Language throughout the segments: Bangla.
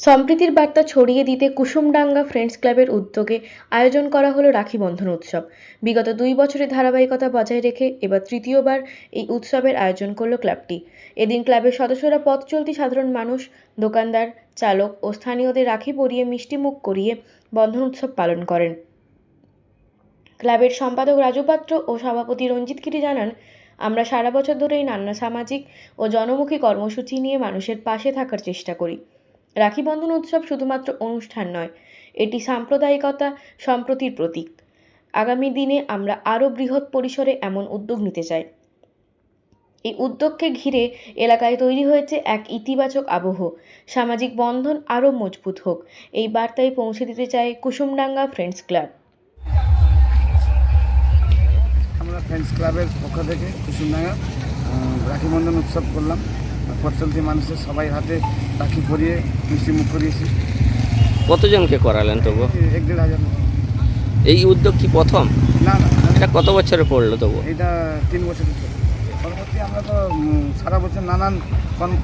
সম্প্রীতির বার্তা ছড়িয়ে দিতে কুসুমডাঙ্গা ফ্রেন্ডস ক্লাবের উদ্যোগে আয়োজন করা হলো রাখি বন্ধন উৎসব। বিগত দুই বছরের ধারাবাহিকতা বজায় রেখে এবার তৃতীয়বার এই উৎসবের আয়োজন করল ক্লাবটি। এদিন ক্লাবের সদস্যরা পথ চলতি সাধারণ মানুষ, দোকানদার, চালক ও স্থানীয়দের রাখি পরিয়ে মিষ্টিমুখ করিয়ে বন্ধন উৎসব পালন করেন। ক্লাবের সম্পাদক রাজু পাত্র ও সভাপতি রঞ্জিত গিরি জানান, আমরা সারা বছর ধরেই নানা সামাজিক ও জনমুখী কর্মসূচি নিয়ে মানুষের পাশে থাকার চেষ্টা করি। রাখি বন্ধন উৎসব শুধুমাত্র অনুষ্ঠান নয়, এটি সাম্প্রদায়িকতা সম্প্রতির প্রতীক। আগামী দিনে আমরা আরও বৃহৎ পরিসরে এমন উদ্যোগ নিতে চাই। এই উদ্যোগকে ঘিরে এলাকায় তৈরি হয়েছে এক ইতিবাচক আবহ। সামাজিক বন্ধন আরও মজবুত হোক, এই বার্তায় পৌঁছে দিতে চায় কুসুমডাঙ্গা ফ্রেন্ডস ক্লাব। আমরা ফ্রেন্ডস ক্লাবের পক্ষ থেকে কুসুমডাঙ্গা রাখি বন্ধন উৎসব করলাম। পথচলতি মানুষের সবাই হাতে রাখি পরিয়ে মিষ্টি মুখ করিয়েছি কতজনকে করালেন তবু? এক দেড় হাজার এই উদ্যোগ কি প্রথম? না না এটা কত বছরে পড়ল তবু? এটা তিন বছর পরবর্তী আমরা তো সারা বছর নানান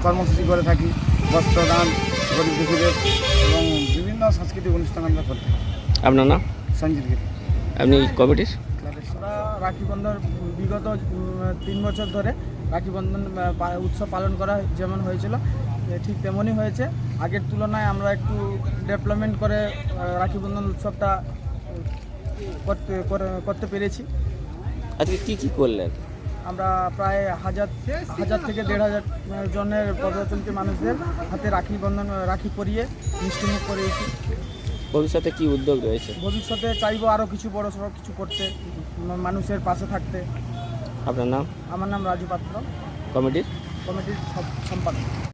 কর্মসূচি করে থাকি। বস্ত্রদান গরিব দুঃখীদের এবং বিভিন্ন সাংস্কৃতিক অনুষ্ঠান আমরা করে থাকি। আপনার নাম? সঞ্জিত গিরি। আপনি কমিটির? রাখি বন্ধন বিগত তিন বছর ধরে রাখি বন্ধন উৎসব পালন করা যেমন হয়েছিল ঠিক তেমনই হয়েছে। আগের তুলনায় আমরা একটু ডেভেলপমেন্ট করে আহ, রাখি বন্ধন উৎসবটা করতে করে- করতে পেরেছি। আজকে কি কি করলেন? আমরা প্রায় হাজার হাজার থেকে দেড় হাজার জনের পদচলতি মানুষদের হাতে রাখি বন্ধন রাখি পরিয়ে মিষ্টিমুখ করিয়েছি ভবিষ্যতে কি উদ্যোগ রয়েছে? ভবিষ্যতে চাইব আরও কিছু বড় সড়ো কিছু করতে মানুষের পাশে থাকতে। আপনার নাম? আমার নাম রাজু পাত্র। কমিটির? কমিটির সম্পাদক।